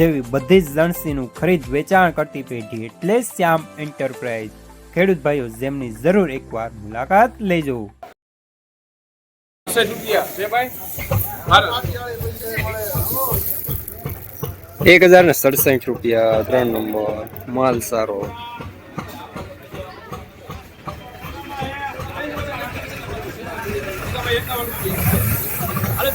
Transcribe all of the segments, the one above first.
જેવી બધી જ લણસીનું ખરીદ વેચાણ કરતી પેઢી એટલે શ્યામ એન્ટરપ્રાઇઝ. ખેડૂત ભાઈઓ જેમની જરૂર એકવાર મુલાકાત લેજો. એક હજાર ને સડસઠ રૂપિયા ત્રણ નંબર. માલ સારો. અરે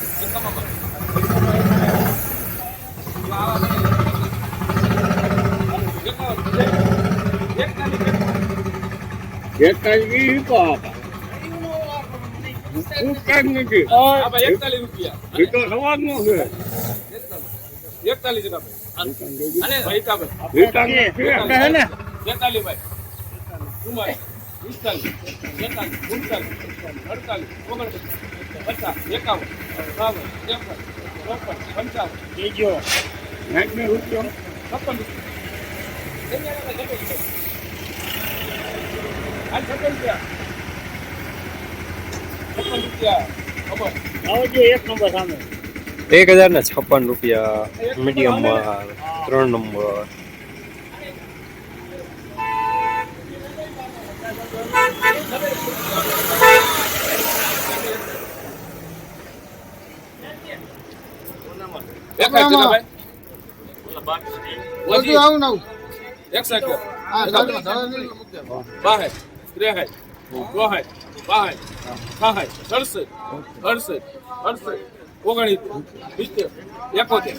એકતાલીસ નથી રૂપિયા એ તો છે એકતાલીસ રૂપિયા બેતાલીસ ભાઈ પિસ્તાલીસ બેતાલીસ અડતાલીસ ઓગણપચાસ પચાસ એકાવન બાવન ત્રેપન ચોપન પંચાવન છપ્પન રૂપિયા આ છપ્પન રૂપિયા છપ્પન રૂપિયા ખબર આવજો એક હજાર ને છપ્પન રૂપિયા મીડિયમ માલ ત્રણ નંબર એકસઠ બાસઠ ત્રેસઠ ચોસઠ બાસઠ છાસઠ સડસઠ અડસઠ અડસઠ ઓગણીસ સિત્તેર એકોતેર.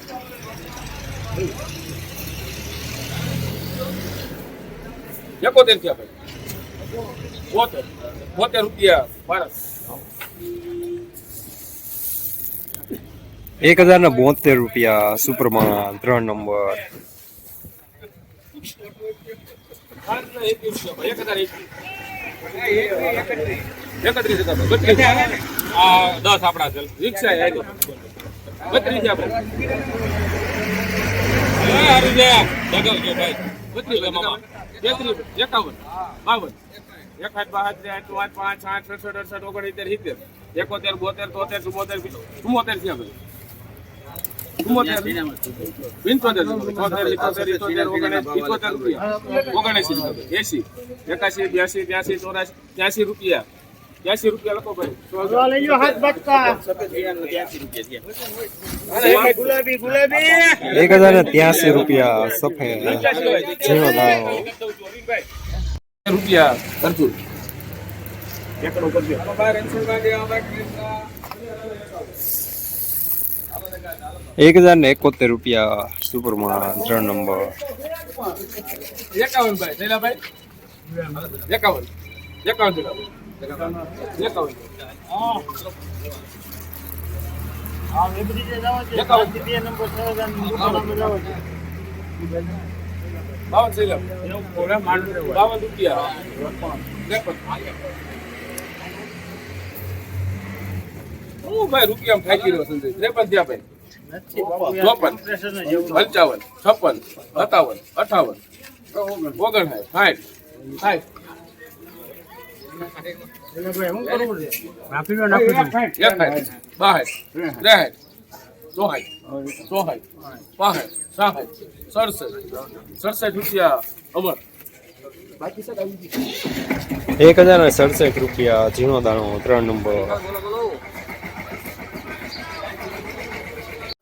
એકોતેર થયા ભાઈ. બોતેર બોતેર રૂપિયા ભારત એક હજાર ને બોતેર રૂપિયા સુપરમાન ત્રણ નંબર. એક હજાર. એકત્રીસ દસ આપણા છે રિક્ષા બત્રીસ આપણે એકાવન બાવન એકાઠ બાસઠ ત્રેસઠ ચોસઠ પાંચ આઠ સડસઠ અડસઠ ઓગણસિત્તેર સિત્તેર એકોતેર બોતેર તોતેર ચુમ્મોતેર ચુમ્મોતેર છે. ભાઈ એસી એકાસી બ્યાસી ત્યાસી ચોરાસી ત્યાસી રૂપિયા ત્યાસી રૂપિયા લખો ભાઈ શોધવા લઈ લો હાથ બચકા ગુલાબી ગુલાબી એક હજાર ને ત્યાસી રૂપિયા સફેદ ઝીણો દાણો રૂપિયા અર્જુન એક હજાર ને એકોતેર રૂપિયા સુપરમાં ત્રણ નંબર. એકાવન ભાઈ શૈલાભાઈ એકાવન. એકાવન એકાવન. બાવન રૂપિયા. હું ભાઈ રૂપિયા થાકી રહ્યો સંજય. ત્રેપન થયા ભાઈ. ચોપન. પંચાવન છપ્પન સત્તાવન અઠાવન ઓગણસાઠ સાઠ સાઠ. એક હજાર ને સડસઠ રૂપિયા ઝીણો દાણો ત્રણ નંબર.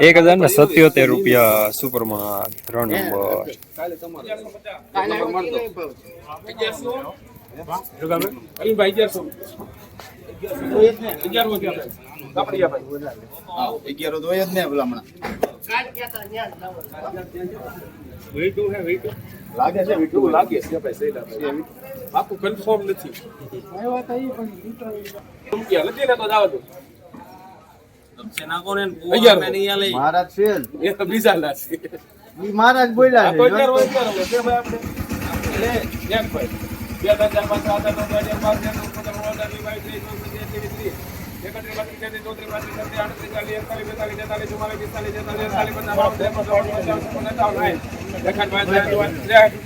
એક હજાર ને સત્યોતેર રૂપિયા સુપરમાં ત્રણ નંબર અગિયારો તો જ ને પેલા હમણાં લાગે છે લાગે છે આખું કન્ફર્મ નથી મહારાજ બોલ્યા.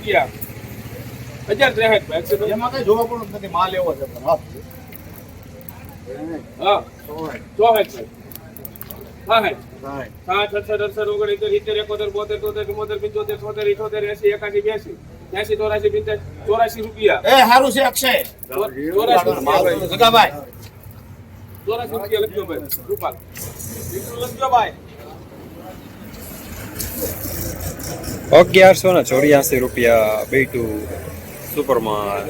છે હજાર ત્રેસઠ ભાઈ એમાં કઈ જોવા પણ નથી માલ એવો છે હા. હા. ચોસઠ ભાઈ. હા. અડસઠ અડસઠ ઓગણીસ સિત્તેર એકોતેર બોતેર તોતેર ચુમ્મોતેર પંચોતેર છોતેર ઇઠોતેર એસી એકાસી બ્યાસી ત્યાસી ચોરાસી પિંચાસી ચોરાસી રૂપિયા. એ સારું છે અક્ષય. ચોરાસી રૂપિયા. જગાભાઈ ચોરાસી રૂપિયા લખજો ભાઈ. રૂપાલ. લખજો ભાઈ. અગિયારસો ને ચોર્યાસી રૂપિયા બેટુ સુપરમાં